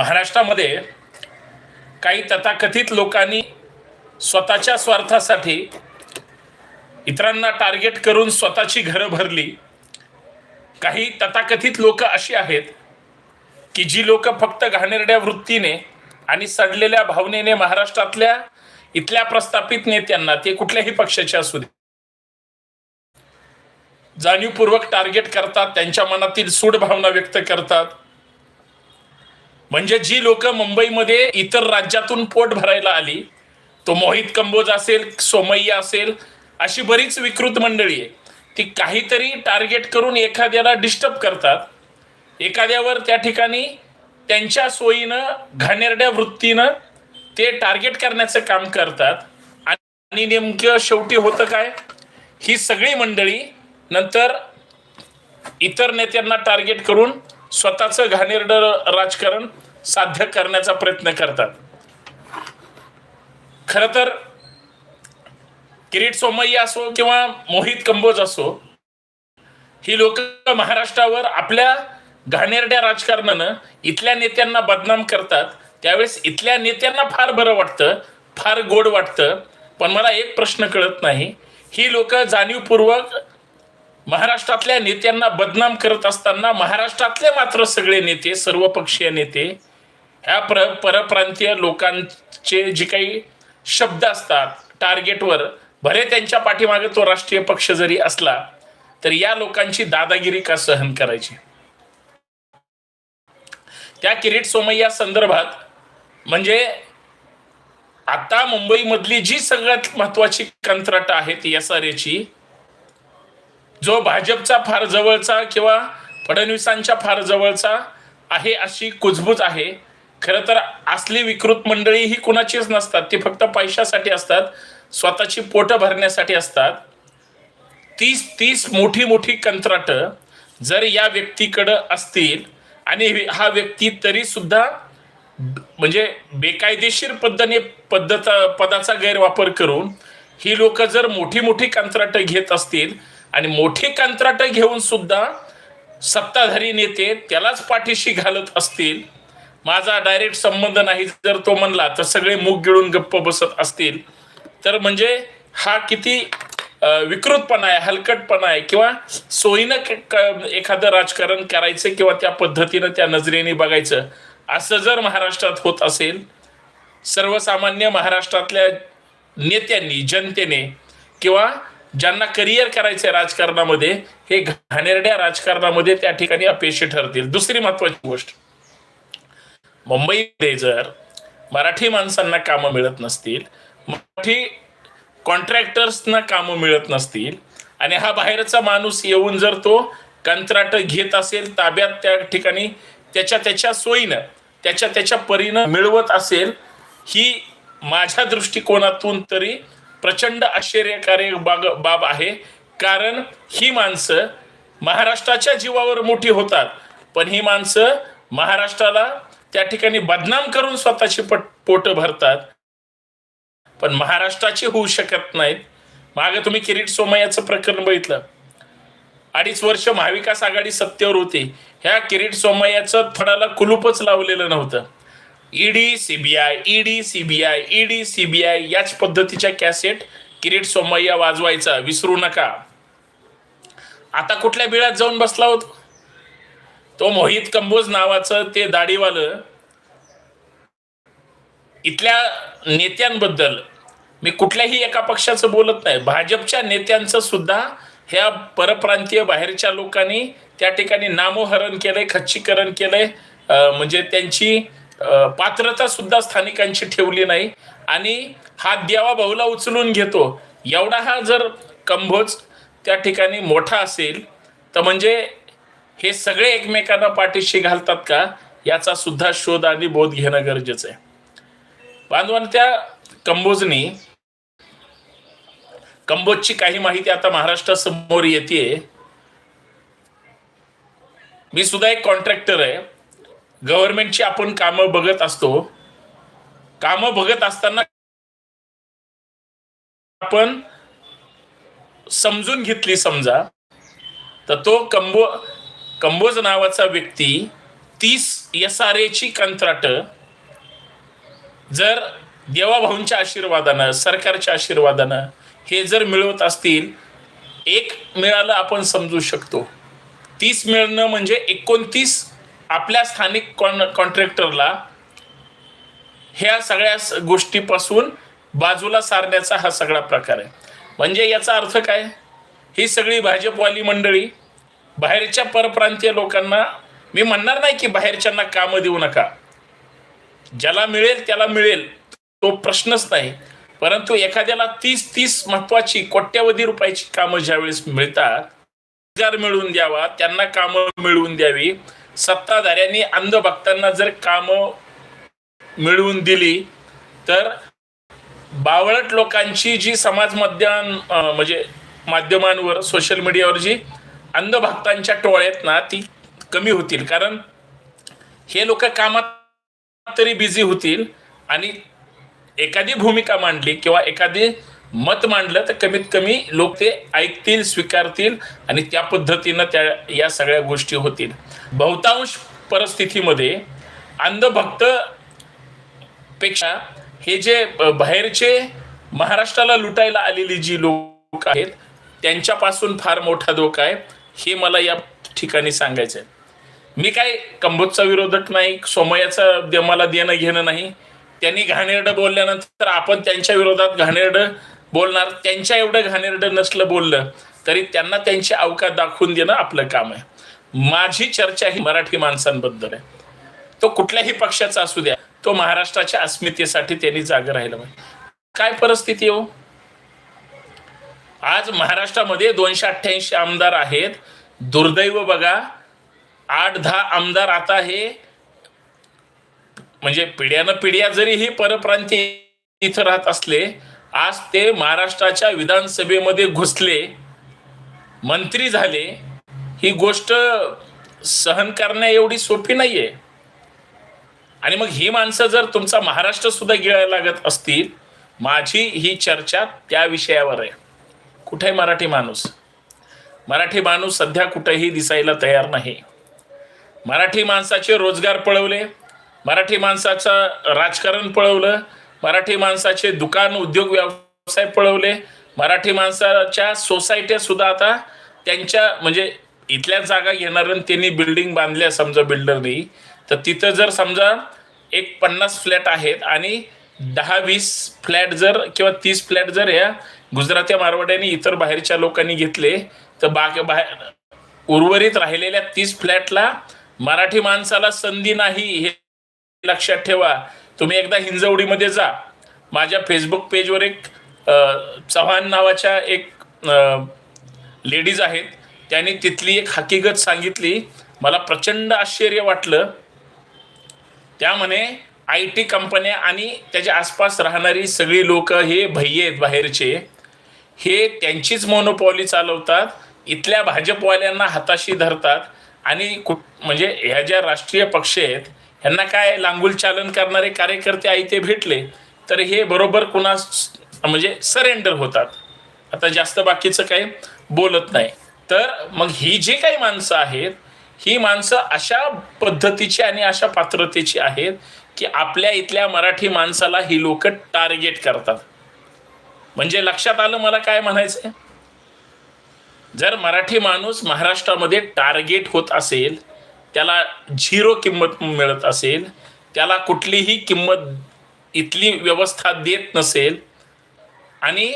महाराष्ट्रामध्ये काही तथाकथित लोकांनी स्वतःच्या स्वार्थासाठी इतरांना टार्गेट करून स्वतःची घरं भरली. काही तथाकथित लोक अशी आहेत की जी लोक फक्त घाणेरड्या वृत्तीने आणि सडलेल्या भावनेने महाराष्ट्रातल्या इथल्या प्रस्थापित नेत्यांना ते कुठल्याही पक्षाचे असू दे जाणीवपूर्वक टार्गेट करतात त्यांच्या मनातील सूड भावना व्यक्त करतात. म्हणजे जी लोक मुंबईमध्ये इतर राज्यातून पोट भरायला आली तो मोहित कंबोज असेल सोमय्या असेल अशी बरीच विकृत मंडळी आहे ती काहीतरी टार्गेट करून एखाद्याला डिस्टर्ब करतात. एखाद्यावर त्या ठिकाणी त्यांच्या सोयीनं घाणेरड्या वृत्तीनं ते टार्गेट करण्याचं काम करतात. आणि नेमकं शेवटी होतं काय? ही सगळी मंडळी नंतर इतर नेत्यांना टार्गेट करून स्वतःचं घाणेरडं राजकारण साध्य करण्याचा प्रयत्न करतात. खर तर किरीट सोमय्या असो किंवा मोहित कंबोज असो ही लोक महाराष्ट्रावर आपल्या घाणेरड्या राजकारणानं इथल्या नेत्यांना बदनाम करतात. त्यावेळेस इथल्या नेत्यांना फार बरं वाटतं फार गोड वाटतं. पण मला एक प्रश्न कळत नाही. ही लोक जाणीवपूर्वक महाराष्ट्रातल्या नेत्यांना बदनाम करत असताना महाराष्ट्रातले मात्र सगळे नेते सर्वपक्षीय नेते ह्या प्र परप्रांतीय लोकांचे जे काही शब्द असतात टार्गेटवर भले त्यांच्या पाठीमागे तो राष्ट्रीय पक्ष जरी असला तर या लोकांची दादागिरी का सहन करायची? त्या किरीट सोमय्या संदर्भात म्हणजे आता मुंबईमधली जी सगळ्यात महत्वाची कंत्राट आहेत एस आर एची जो भाजपचा फार जवळचा किंवा फडणवीसांच्या फार जवळचा आहे अशी कुजबूज आहे. खरं तर असली विकृत मंडळी ही कुणाचीच नसतात. ती फक्त पैशासाठी असतात. स्वतःची पोटं भरण्यासाठी असतात. तीस तीस मोठी मोठी कंत्राटं जर या व्यक्तीकडं असतील आणि हा व्यक्ती तरी सुद्धा म्हणजे बेकायदेशीर पद्धतीने पद्धत पदाचा गैरवापर करून ही लोक जर मोठी मोठी कंत्राटं घेत असतील आणि मोठी कंत्राटं घेऊन सुद्धा सत्ताधारी नेते त्यालाच पाठीशी घालत असतील. माझा डायरेक्ट संबंध नाही जर तो म्हणला तर सगळे मुख गिळून गप्प बसत असतील. तर म्हणजे हा किती विकृतपणा आहे हलकटपणा आहे किंवा सोयीनं क- एखादं राजकारण करायचं किंवा त्या पद्धतीनं त्या नजरेने बघायचं असं जर महाराष्ट्रात होत असेल सर्वसामान्य महाराष्ट्रातल्या नेत्यांनी जनतेने किंवा ज्यांना करिअर करायचे राजकारणामध्ये हे घाणेरड्या राजकारणामध्ये त्या ठिकाणी अपयशी ठरतील. दुसरी महत्वाची गोष्ट मुंबईमध्ये जर मराठी माणसांना कामं मिळत नसतील मराठी कॉन्ट्रॅक्टर्सना कामं मिळत नसतील आणि हा बाहेरचा माणूस येऊन जर तो कंत्राट घेत असेल ताब्यात त्या ठिकाणी त्याच्या त्याच्या सोयीनं त्याच्या त्याच्या परीनं मिळवत असेल ही माझ्या दृष्टिकोनातून तरी प्रचंड आश्चर्यकारक बाग बाब आहे. कारण ही माणसं महाराष्ट्राच्या जीवावर मोठी होतात. पण ही माणसं महाराष्ट्राला त्या ठिकाणी बदनाम करून स्वतःची पट पोट भरतात. पण महाराष्ट्राची होऊ शकत नाहीत. माग तुम्ही किरीट सोमय्याचं प्रकरण बघितलं. अडीच वर्ष महाविकास आघाडी सत्तेवर होती. ह्या किरीट सोमय्याचं थोडाला कुलूपच लावलेलं नव्हतं. ED CBI ED CBI ED CBI याच पद्धतीच्या कॅसेट किरीट सोमय्या वाजवायचा. विसरू नका. आता कुठल्या बिळात जाऊन बसला होतो? तो मोहित कंबोज नावाचं ते दाढीवालं इथल्या नेत्यांबद्दल मी कुठल्याही एका पक्षाचं बोलत नाही. भाजपच्या नेत्यांचं सुद्धा ह्या परप्रांतीय बाहेरच्या लोकांनी त्या ठिकाणी नामोहरण केलंय खच्चीकरण केलंय. म्हणजे त्यांची पात्रता सुद्धा स्थानिकांची ठेवली नाही. आणि हा देवा भाऊला उचलून घेतो. एवढा हा जर कंभोज त्या ठिकाणी मोठा असेल तर म्हणजे हे सगळे एकमेकांना पाठीशी घालतात का? याचा सुद्धा शोध आणि बोध घेणं गरजेचं आहे. बांधवान त्या कंबोजनी कंबोजची काही माहिती आता महाराष्ट्रासमोर येते मी सुद्धा एक कॉन्ट्रॅक्टर आहे. गव्हर्नमेंटची आपण कामं बघत असतो. कामं बघत असताना आपण समजून घेतली समजा तर तो कंबो कंबोज नावाचा व्यक्ती तीस एस आर एची कंत्राट जर देवाभाऊंच्या आशीर्वादानं सरकारच्या आशीर्वादानं हे जर मिळवत असतील एक मिळालं आपण समजू शकतो. तीस मिळणं म्हणजे एकोणतीस आपल्या स्थानिक कॉन कॉन्ट्रॅक्टरला ह्या सगळ्या गोष्टीपासून बाजूला सारण्याचा हा सगळा प्रकार आहे. म्हणजे याचा अर्थ काय? ही सगळी भाजपवाली मंडळी बाहेरच्या परप्रांतीय लोकांना मी म्हणणार नाही की बाहेरच्यांना कामं देऊ नका. ज्याला मिळेल त्याला मिळेल तो प्रश्नच नाही. परंतु एखाद्याला तीस तीस महत्वाची कोट्यवधी रुपयाची कामं ज्यावेळेस मिळतात रोजगार मिळवून द्यावा त्यांना कामं मिळवून द्यावी सत्ताधाऱ्यांनी अंधभक्तांना जर कामं मिळवून दिली तर बावळट लोकांची जी समाज माध्यम म्हणजे माध्यमांवर सोशल मीडियावर जी अंधभक्तांच्या टोळ्या आहेत ना ती कमी होतील. कारण हे लोक कामात तरी बिझी होतील आणि एखादी भूमिका मांडली किंवा एखादी मत मांडलं तर कमीत कमी लोक ते ऐकतील स्वीकारतील आणि त्या पद्धतीनं त्या या सगळ्या गोष्टी होतील. बहुतांश परिस्थितीमध्ये अंधभक्त पेक्षा हे जे बाहेरचे महाराष्ट्राला लुटायला आलेली जी लोक आहेत त्यांच्यापासून फार मोठा धोका आहे हे मला या ठिकाणी सांगायचं आहे. मी काय कंबोजचा विरोधक नाही सोमयाचं मला देणं घेणं नाही. त्यांनी घाणेरडं बोलल्यानंतर आपण त्यांच्या विरोधात घाणेरडं बोलणार त्यांच्या एवढं घाणेरडं नसलं बोललं तरी त्यांना त्यांची अवकात दाखवून देणं आपलं काम आहे. माझी चर्चा ही मराठी माणसांबद्दल आहे. तो कुठल्याही पक्षाचा असू द्या तो महाराष्ट्राच्या अस्मितेसाठी त्यांनी जागा राहिला पाहिजे. काय परिस्थिती हो? आज महाराष्ट्रामध्ये दोनशे अठ्ठ्याऐंशी आमदार आहेत. दुर्दैव बघा आठ दहा आमदार आता हे म्हणजे पिढ्यानं पिढ्या जरी हे परप्रांतीय इथं राहत असले आज ते महाराष्ट्राच्या विधानसभेमध्ये घुसले मंत्री झाले ही गोष्ट सहन करण्या एवढी सोपी नाहीये. आणि मग ही माणसं जर तुमचा महाराष्ट्र सुद्धा गिळायला लागत असतील माझी ही चर्चा त्या विषयावर आहे. कुठे मराठी माणूस? मराठी माणूस सध्या कुठेही दिसायला तयार नाही. मराठी माणसाचे रोजगार पळवले मराठी माणसाचं राजकारण पळवलं मराठी माणसाचे दुकान उद्योग व्यवसाय पळवले मराठी माणसाच्या सोसायट्या सुद्धा आता त्यांच्या म्हणजे इथल्या जागा घेणार त्यांनी बिल्डिंग बांधल्या समजा बिल्डरनी तर तिथं जर समजा एक पन्नास फ्लॅट आहेत आणि दहा वीस फ्लॅट जर किंवा तीस फ्लॅट जर या गुजरात्या मारवाड्याने इतर बाहेरच्या लोकांनी घेतले तर बाकी बाहेर उर्वरित राहिलेल्या तीस फ्लॅटला मराठी माणसाला संधी नाही हे लक्षात ठेवा. तुम्ही एकदा हिंजवडीमध्ये जा. माझ्या फेसबुक पेजवर एक चव्हाण नावाच्या एक लेडीज आहेत. त्यांनी तिथली एक हकीकत सांगितली. मला प्रचंड आश्चर्य वाटलं. त्यामुळे आय टी कंपन्या आणि त्याच्या आसपास राहणारी सगळी लोक हे भय्ये आहेत बाहेरचे. हे त्यांचीच मोनोपॉली चालवतात. इथल्या भाजपवाल्यांना हाताशी धरतात. आणि कुठ म्हणजे ह्या ज्या राष्ट्रीय पक्ष आहेत ह्यांना काय लांगुल चालन करणारे कार्यकर्ते आई ते भेटले तर हे बरोबर कुणा म्हणजे सरेंडर होतात. आता जास्त बाकीचं काही बोलत नाही. तर मग ही जी काही माणसं आहेत ही माणसं अशा पद्धतीची आणि अशा पात्रतेची आहेत की आपल्या इथल्या मराठी माणसाला ही लोक टार्गेट करतात. म्हणजे लक्षात आलं मला काय म्हणायचंय? जर मराठी माणूस महाराष्ट्रामध्ये टार्गेट होत असेल त्याला झिरो किंमत मिळत असेल त्याला कुठलीही किंमत इथली व्यवस्था देत नसेल आणि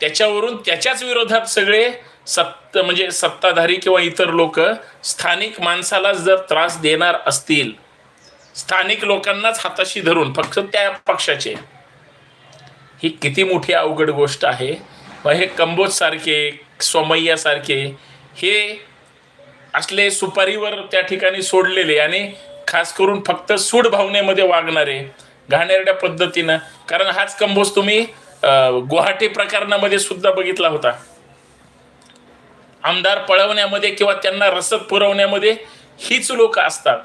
त्याच्यावरून त्याच्याच विरोधात सगळे सत्त म्हणजे सत्ताधारी किंवा इतर लोक स्थानिक माणसालाच जर त्रास देणार असतील स्थानिक लोकांनाच हाताशी धरून फक्त त्या पक्षाचे. ही किती मोठी अवघड गोष्ट आहे. मग हे कंबोज सारखे सारखे हे असले सुपारीवर त्या ठिकाणी सोडलेले आणि खास करून फक्त सूड भावनेमध्ये वागणारे घाणेरड्या पद्धतीनं. कारण हाच कंबोज तुम्ही गुवाहाटी प्रकरणामध्ये सुद्धा बघितला होता. आमदार पळवण्यामध्ये किंवा त्यांना रसद पुरवण्यामध्ये हीच लोक असतात.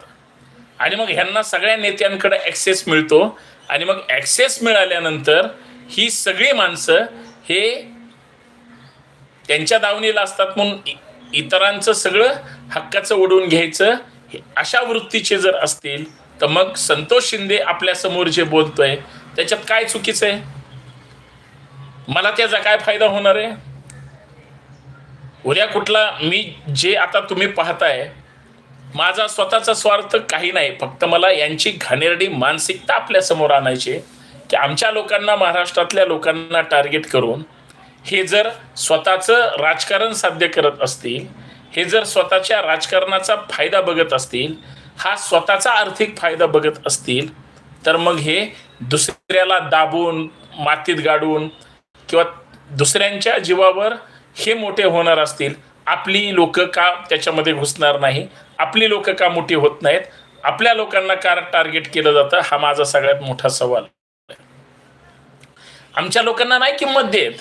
आणि मग ह्यांना सगळ्या नेत्यांकडे ॲक्सेस मिळतो. आणि मग ॲक्सेस मिळाल्यानंतर ही सगळी माणसं हे त्यांच्या दावणीला असतात म्हणून इतरांचं सगळं हक्काचं ओढून घ्यायचं हे अशा वृत्तीचे जर असतील तर मग संतोष शिंदे आपल्यासमोर जे बोलतोय त्याच्यात काय चुकीचं आहे? मला त्याचा काय फायदा होणार आहे? उद्या कुठला मी जे आता तुम्ही पाहताय माझा स्वतःचा स्वार्थ काही नाही. फक्त मला यांची घाणेरडी मानसिकता आपल्यासमोर आणायची की आमच्या लोकांना महाराष्ट्रातल्या लोकांना टार्गेट करून हे जर स्वतःचं राजकारण साध्य करत असतील हे जर स्वतःच्या राजकारणाचा फायदा बघत असतील हा स्वतःचा आर्थिक फायदा बघत असतील तर मग हे दुसऱ्याला दाबून मातीत गाडून किंवा दुसऱ्यांच्या जीवावर हे मोठे होणार असतील. आपली लोक का त्याच्यामध्ये घुसणार नाही? आपली लोक का मोठी होत नाहीत? आपल्या लोकांना का टार्गेट केलं जातं? हा माझा सगळ्यात मोठा सवाल आमच्या लोकांना नाही किंमत देत.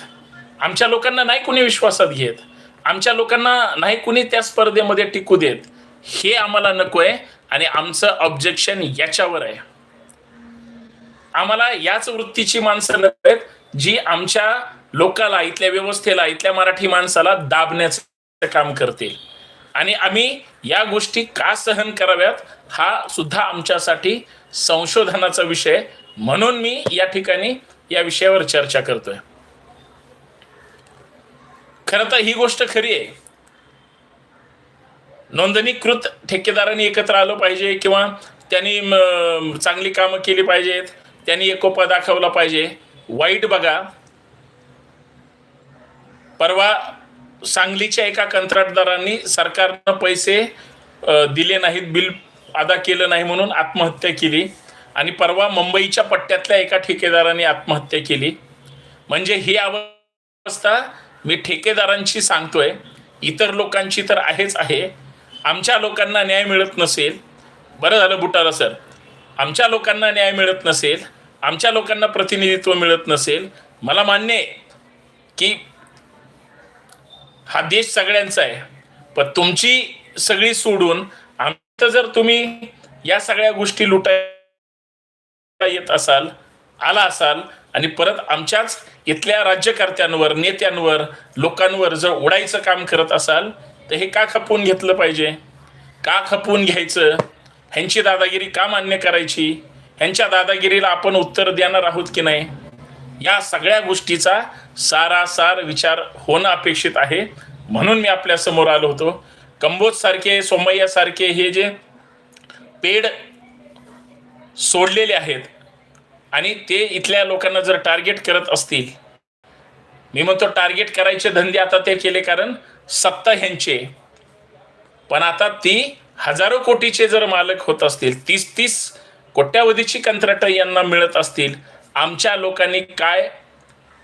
आमच्या लोकांना नाही कुणी विश्वासात घेत. आमच्या लोकांना नाही कुणी त्या स्पर्धेमध्ये टिकू देत. हे आम्हाला नको आहे आणि आमचं ऑब्जेक्शन याच्यावर आहे. आम्हाला याच वृत्तीची माणसं नको आहेत जी आमच्या लोकाला इथल्या व्यवस्थेला इथल्या मराठी माणसाला दाबण्याचं काम करतील. आणि आम्ही या गोष्टी का सहन कराव्यात हा सुद्धा आमच्यासाठी संशोधनाचा विषय म्हणून मी या ठिकाणी या विषयावर चर्चा करतोय. खरं तर ही गोष्ट खरी आहे. नोंदणीकृत ठेकेदारांनी एकत्र आलं पाहिजे किंवा त्यांनी चांगली कामं केली पाहिजेत त्यांनी एकोपा दाखवला पाहिजे. वाईट बघा. परवा सांगलीच्या एका कंत्राटदारांनी सरकारनं पैसे दिले नाहीत बिल अदा केलं नाही म्हणून आत्महत्या केली. आणि परवा मुंबईच्या पट्ट्यातल्या एका ठेकेदाराने आत्महत्या केली. म्हणजे ही अवस्था मी ठेकेदारांची सांगतोय. इतर लोकांची तर आहेच आहे. आमच्या लोकांना न्याय मिळत नसेल. बरं झालं बुटाला सर. आमच्या लोकांना न्याय मिळत नसेल. आमच्या लोकांना प्रतिनिधित्व मिळत नसेल. मला मान्य आहे की हा देश सगळ्यांचा आहे. पण तुमची सगळी सोडून आमचं जर तुम्ही या सगळ्या गोष्टी लुटायला येत असाल आला असाल आणि परत आमच्याच इथल्या राज्यकर्त्यांवर नेत्यांवर लोकांवर जर उडायचं काम करत असाल तर हे का खपवून घेतलं पाहिजे? का खपवून घ्यायचं? ह्यांची दादागिरी का मान्य करायची? ह्यांच्या दादागिरीला आपण उत्तर देणार आहोत की नाही? या सगळ्या गोष्टीचा सारासार विचार होणं अपेक्षित आहे. म्हणून मी आपल्यासमोर आलो होतो. कंबोजसारखे सोमय्यासारखे हे जे पेड सोडलेले आहेत आणि ते इथल्या लोकांना जर टार्गेट करत असतील. मी म्हणतो टार्गेट करायचे धंदे आता ते केले कारण सत्ता ह्यांचे. पण आता ती हजारो कोटीचे जर मालक होत असतील तीस तीस कोट्यावधीची कंत्राटं यांना मिळत असतील आमच्या लोकांनी काय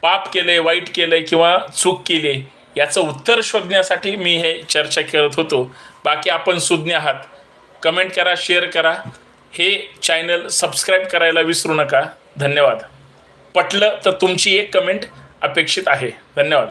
पाप केले वाईट केले किंवा चूक केली याचं उत्तर शोधण्यासाठी मी हे चर्चा करत होतो. बाकी आपण सुज्ञ आहात. कमेंट करा शेअर करा. हे चॅनल सबस्क्राईब करायला विसरू नका. धन्यवाद. पटलं तर तुमची एक कमेंट अपेक्षित आहे. धन्यवाद.